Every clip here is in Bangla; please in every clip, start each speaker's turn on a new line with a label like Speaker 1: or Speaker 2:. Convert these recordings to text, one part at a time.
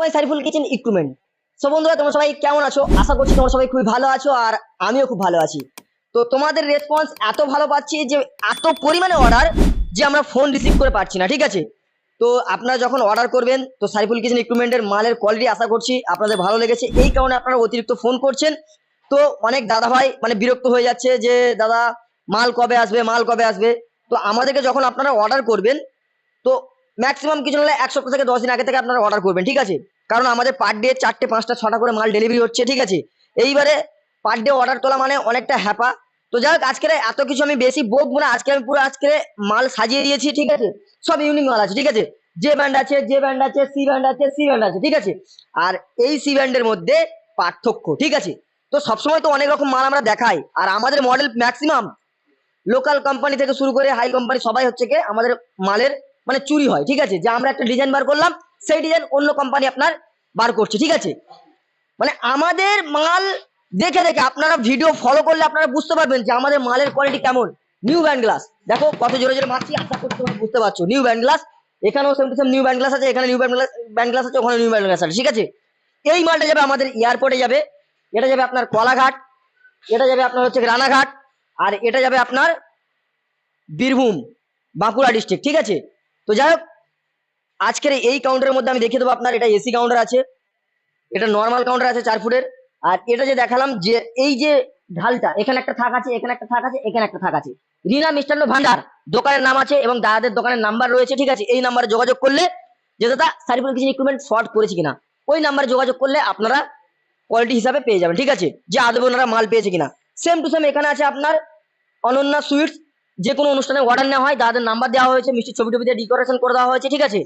Speaker 1: My Sariful kitchen equipment so বন্ধুরা, তোমরা সবাই কেমন আছো? আশা করছি তোমরা সবাই খুবই ভালো আছো, আর আমিও খুব ভালো আছি। তো তোমাদের রেসপন্স এত ভালো পাচ্ছি যে, এত পরিমাণে অর্ডার যে আমরা ফোন রিসিভ করে পাচ্ছি না, ঠিক আছে? তো আপনারা যখন অর্ডার করবেন, তো সাইফুল কিচেন ইকুইপমেন্টের মালের কোয়ালিটি আশা করছি আপনাদের ভালো লেগেছে। এই কারণে আপনারা অতিরিক্ত ফোন করছেন। তো অনেক দাদা ভাই মানে বিরক্ত হয়ে যাচ্ছে যে, দাদা, মাল কবে আসবে? মাল কবে আসবে? তো আমাদেরকে যখন আপনারা অর্ডার করবেন, তো ম্যাক্সিমাম কিছু হলে এক সপ্তাহ থেকে দশ দিন আগে থেকে আপনারা অর্ডার করবেন, ঠিক আছে? কারণ আমাদের পার ডে চারটে, পাঁচটা, ছটা করে মাল ডেলিভারি হচ্ছে, ঠিক আছে? এইবারে পার ডে অর্ডার তোলা মানে অনেকটা হ্যাপা। তো যাই হোক আজকে এত কিছু আমি বেশি বলব না, আজকে আমি পুরো আজকে মাল সাজিয়ে দিয়েছি, ঠিক আছে? সব ইউনিক মাল আছে, ঠিক আছে? যে ব্যান্ড আছে যে ব্যান্ড আছে সি ব্যান্ড আছে সি ব্যান্ড আছে, ঠিক আছে? আর এই সি ব্যান্ডের মধ্যে পার্থক্য, ঠিক আছে? তো সবসময় তো অনেক রকম মাল আমরা দেখাই। আর আমাদের মডেল ম্যাক্সিমাম লোকাল কোম্পানি থেকে শুরু করে হাই কোম্পানি সবাই হচ্ছে কি আমাদের মালের মানে চুরি হয়, ঠিক আছে? যে আমরা একটা ডিজাইন বার করলাম, সেই ডিজাইন অন্য কোম্পানি আপনার বার করছে, ঠিক আছে? মানে আমাদের মাল দেখে দেখে আপনারা ভিডিও ফলো করলে আপনারা বুঝতে পারবেন যে আমাদের মালের কোয়ালিটি কেমন। নিউ ব্যান্ড গ্লাস দেখো, কত জোরে জোরে মারছি, আশা করছি তোমরা বুঝতে পারছ। নিউ ব্যান্ড গ্লাস এখানেও same to same new band glass আছে, এখানে new band glass band glass আছে ওখানে নিউ ব্যান্ড গ্লাস আছে, ঠিক আছে? এই মালটা যাবে আমাদের এয়ারপোর্টে যাবে, এটা যাবে আপনার কলাঘাট, এটা যাবে আপনার হচ্ছে রানাঘাট, আর এটা যাবে আপনার বীরভূম, বাঁকুড়া ডিস্ট্রিক্ট ঠিক আছে? তো যাই হোক, আজকের এই কাউন্টারের মধ্যে আমি দেখিয়ে দেবো আপনার, এটা এসি কাউন্টার আছে, এটা নর্মাল কাউন্টার আছে চার ফুটের, আর এটা যে দেখালাম যে এই যে ঢালটা, এখানে একটা থাক আছে, এখানে একটা থাক আছে, এখানে একটা থাক আছে। রিনা মিষ্টান্ন ভান্ডার, দোকানের নাম আছে এবং দাদাদের দোকানের নাম্বার রয়েছে, ঠিক আছে? এই নাম্বারে যোগাযোগ করলে, যে দাদা সারিফুল কিছু ইকুইপমেন্ট ফ্রড করেছি কিনা, ওই নাম্বারে যোগাযোগ করলে আপনারা কোয়ালিটি হিসাবে পেয়ে যাবেন, ঠিক আছে? যে আদৌ ওনারা মাল পেয়েছে কিনা। সেম টু সেম এখানে আছে আপনার অনন্যা সুইটস যে কোনো অনুষ্ঠানে অর্ডার নেওয়া হয়, দাদাদের নাম্বার দেওয়া হয়েছে মিষ্টি ছবি টবি দিয়ে ডেকোরেশন করে দেওয়া হয়েছে, ঠিক আছে?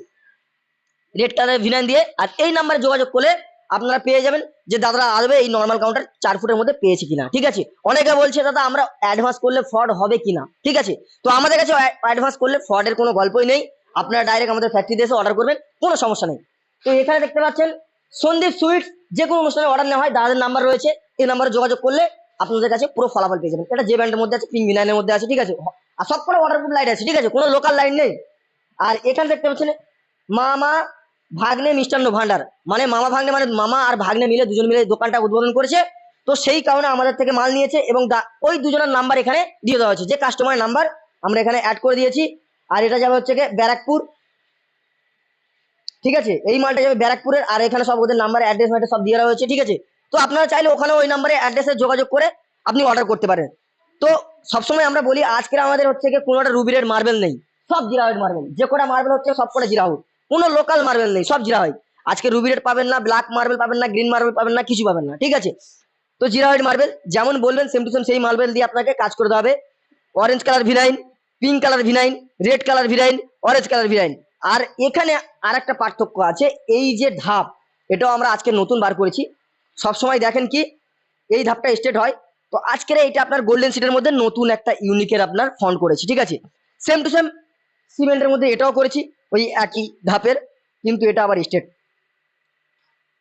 Speaker 1: রেড কালারের ভিনাইন দিয়ে, আর এই নাম্বারে যোগাযোগ করলে আপনারা পেয়ে যাবেন যে দাদারা আসবে এই নর্মাল কাউন্টার চার ফুটের মধ্যে পেয়েছে কিনা, ঠিক আছে? অনেকে বলছে, দাদা, আমরা অ্যাডভান্স করলে ফ্রড হবে কিনা? ঠিক আছে? তো আমাদের কাছে অ্যাডভান্স করলে ফ্রডের কোনো গল্পই নেই। আপনারা ডাইরেক্ট আমাদের ফ্যাক্টরিতে এসে অর্ডার করবেন, কোনো সমস্যা নেই। তো এখানে দেখতে পাচ্ছেন, সন্দীপ সুইটস যে কোনো অনুষ্ঠানে অর্ডার নেওয়া হয়, দাদাদের নাম্বার রয়েছে, এই নাম্বারে যোগাযোগ করলে আপনাদের কাছে পুরো ফলাফল পেয়ে যাবেন। এটা যে ব্যান্ডের মধ্যে আছে পিঙ্ক ভিনাইনের মধ্যে আছে, ঠিক আছে? আর সব করে ওয়াটারপ্রুফ লাইট আছে, ঠিক আছে? কোনো লোকাল লাইন নেই। আর এখানে দেখতে পাচ্ছেন, মামা ভাগ্নে মিষ্টান্ন ভান্ডার। মানে মামা ভাগ্নে মানে মামা আর ভাগ্নে মিলে দুজন মিলে দোকানটা উদ্বোধন করেছে। তো সেই কারণে আমাদের থেকে মাল নিয়েছে এবং ওই দুজনের নাম্বার এখানে দিয়ে দেওয়া হয়েছে। যে কাস্টমারের নাম্বার আমরা এখানে অ্যাড করে দিয়েছি। আর এটা যাবে হচ্ছে গিয়ে ব্যারাকপুর। ঠিক আছে? এই মালটা যাবে ব্যারাকপুরের। আর এখানে সব ওদের নাম্বার অ্যাড্রেস সব দিয়ে দেওয়া হয়েছে, ঠিক আছে? তো আপনারা চাইলে ওখানে ওই নাম্বারে অ্যাড্রেসে যোগাযোগ করে আপনি অর্ডার করতে পারেন। তো সবসময় আমরা বলি, আজকের আমাদের হচ্ছে গিয়ে কোনো একটা রুবিরের মার্বেল নেই। সব জিরাউড মার্বেল যে কটা মার্বেল হচ্ছে সব কটা জিরাউড কোনো লোকাল মার্বেল নেই, সব জিরাউড আজকে রুবি রেড পাবেন না ব্ল্যাক মার্বেল পাবেন না গ্রিন মার্বেল পাবেন না, কিছু পাবেন না, ঠিক আছে? তো জিরাউড মার্বেল যেমন বলবেন সেম টু সেম সেই মার্বেল দিয়ে আপনাকে কাজ করতে হবে। Orange colour vinyl pink colour vinyl red colour vinyl orange colour vinyl আর এখানে আর একটা পার্থক্য আছে, এই যে ধাপ, এটাও আমরা আজকে নতুন বার করেছি। সবসময় দেখেন কি, এই ধাপটা স্টেট হয়। তো আজকের এইটা আপনার গোল্ডেন সিটের মধ্যে নতুন একটা ইউনিকের আপনার ফন্ট করেছি, ঠিক আছে? সেম টু সেম সিমেন্টের মধ্যে এটাও করেছি, ওই একই ধাপের, কিন্তু এটা আবার স্টেট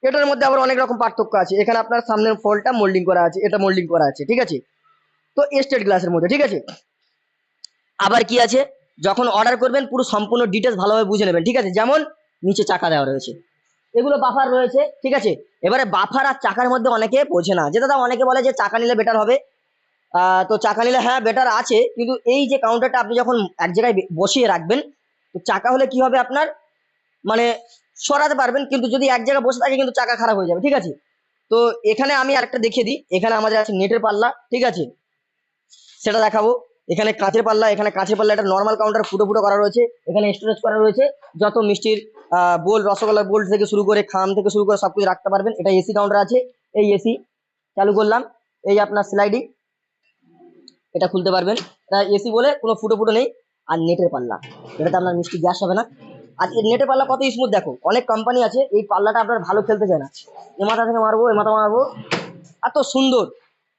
Speaker 1: এটার মধ্যে আবার অনেক রকম পার্থক্য আছে। এখানে আপনার সামনের ফলটা মোল্ডিং করা আছে, এটা মোল্ডিং করা আছে, ঠিক আছে? তো স্টেট গ্লাসের মধ্যে, ঠিক আছে? আবার কি আছে? যখন অর্ডার করবেন, পুরো সম্পূর্ণ ডিটেলস ভালোভাবে বুঝে নেবেন, ঠিক আছে? যেমন নিচে চাকা দেওয়া রয়েছে। এগুলো বাফার রয়েছে, ঠিক আছে? এবারে বাফার আর চাকার মধ্যে অনেকে বোঝে না। যে দাদা, অনেকে বলে যে চাকা নিলে বেটার হবে। তো চাকা নিলে হ্যাঁ বেটার আছে। কিন্তু এই যে কাউন্টারটা আপনি যখন এক জায়গায় বসিয়ে রাখবেন, তো চাকা হলে কি হবে আপনার? মানে সরাতে পারবেন, কিন্তু যদি এক জায়গায় বসে থাকে, কিন্তু চাকা খারাপ হয়ে যাবে, ঠিক আছে? তো এখানে আমি আরেকটা দেখিয়ে দিই। এখানে আমাদের আছে নেটের পাল্লা, ঠিক আছে? সেটা দেখাবো। এখানে কাঁচের পাল্লা, এখানে কাঁচের পাল্লা একটা নর্মাল কাউন্টার ফুটো ফুটো করা রয়েছে। এখানে স্টোরেজ করা রয়েছে। যত মিষ্টির বোল, রসগোল্লা, বোল থেকে শুরু করে খাম থেকে শুরু করে সবকিছু রাখতে পারবেন। এটা এসি কাউন্টার আছে। এই এসি চালু করলাম। এই আপনার স্লাইডিং এটা খুলতে পারবেন। এসি বলে কোনো ফুটো ফুটো নেই। আর নেটের পাল্লা। এটাতে আপনার মিষ্টি গ্যাস হবে না। আর নেটের পাল্লা কত স্মুথ দেখো। অনেক কোম্পানি আছে, এই পাল্লাটা আপনার ভালো খেলতে চায় না। এ মাথা থেকে মারবো, এ মাথা মারবো। এত সুন্দর।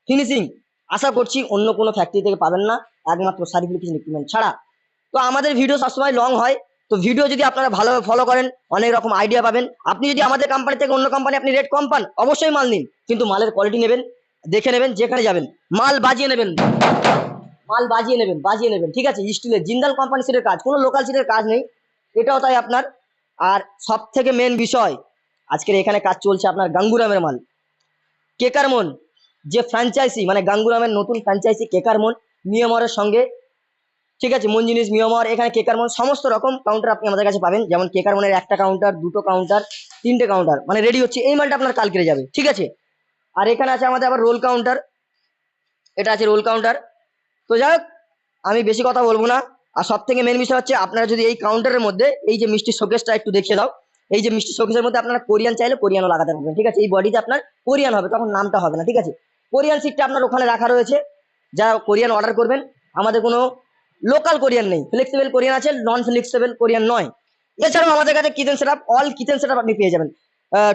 Speaker 1: ফিনিশিং আশা করছি অন্য কোনো ফ্যাক্টরি থেকে পাবেন না। একমাত্র সার্টিফিকেশন ইকুইপমেন্ট ছাড়া। তো আমাদের ভিডিও সবসময় লং হয়। তো ভিডিও যদি আপনারা ভালোভাবে ফলো করেন, অনেক রকম আইডিয়া পাবেন। আপনি যদি আমাদের কোম্পানি থেকে অন্য কোম্পানি আপনি রেট কম পান, অবশ্যই মাল নিন। কিন্তু মালের কোয়ালিটি নেবেন, দেখে নেবেন, যেখানে যাবেন, মাল বাজিয়ে নেবেন। মাল বাজিয়ে নেবেন বাজিয়ে নেবেন, ঠিক আছে? স্টিলের জিন্দাল কোম্পানি সিটের কাজ, কোনো লোকাল সিটের কাজ নেই। এটাও তাই আপনার। আর সব থেকে মেন বিষয়, আজকের এখানে কাজ চলছে আপনার গাঙ্গুরামের মাল। কেকারমন যে ফ্র্যাঞ্চাইজি মানে গাঙ্গুরামের নতুন ফ্র্যাঞ্চাইজি কেকারমন নিয়মরের সঙ্গে ঠিক আছে মন জিনিস মিয়ামর এখানে কেকারমন সমস্ত রকম কাউন্টার আপনি আমাদের কাছে পাবেন। যেমন কেকারমনের একটা কাউন্টার দুটো কাউন্টার তিনটে কাউন্টার মানে রেডি হচ্ছে। এই মালটা আপনার কালকে যাবে, ঠিক আছে? আর এখানে আছে আমাদের আবার রোল কাউন্টার এটা আছে রোল কাউন্টার তো যাই আমি বেশি কথা বলব না। আর সব থেকে মেন বিষয় হচ্ছে, আপনারা যদি এই কাউন্টারের মধ্যে, এই যে মিষ্টি শোকেসটা একটু দেখিয়ে দাও। এই যে মিষ্টি শোকেসের মধ্যে আপনারা কোরিয়ান চাইলে কোরিয়ানও লাগাতে পারবেন, ঠিক আছে? এই বডিতে আপনার কোরিয়ান হবে, তখন নামটা হবে না, ঠিক আছে? কোরিয়ান সিটটা আপনার ওখানে রাখা রয়েছে। যা কোরিয়ান অর্ডার করবেন, আমাদের কোনো লোকাল কোরিয়ান নেই। ফ্লেক্সিবল কোরিয়ান আছে নন ফ্লেক্সিবল কোরিয়ান নয়। এছাড়াও আমাদের কাছে kitchen setup all kitchen setup আপনি পেয়ে যাবেন।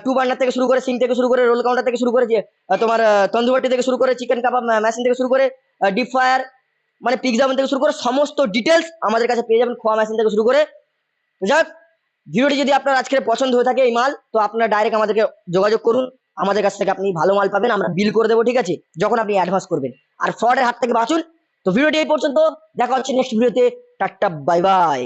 Speaker 1: টু বার্নার থেকে শুরু করে সিং থেকে শুরু করে রোল কাউন্টার থেকে শুরু করে তোমার তন্দুবাটি থেকে শুরু করে চিকেন কাবাব মেশিন থেকে শুরু করে ডিপ ফায়ার মানে পিৎজা থেকে শুরু করে, সমস্ত ডিটেলস আমাদের কাছে পেয়ে যাবেন খোয়া মেশিন থেকে শুরু করে। যাক, ভিডিওটি যদি আপনার আজকের পছন্দ হয়ে থাকে এই মাল, তো আপনারা ডাইরেক্ট আমাদেরকে যোগাযোগ করুন। আমাদের কাছ থেকে আপনি ভালো মাল পাবেন, আমরা বিল করে দেবো, ঠিক আছে? যখন আপনি অ্যাডভান্স করবেন। আর ফ্রডের হাত থেকে বাঁচুন তো ভিডিওটি এই পর্যন্ত। দেখা হচ্ছে নেক্সট ভিডিওতে টাটা বাই বাই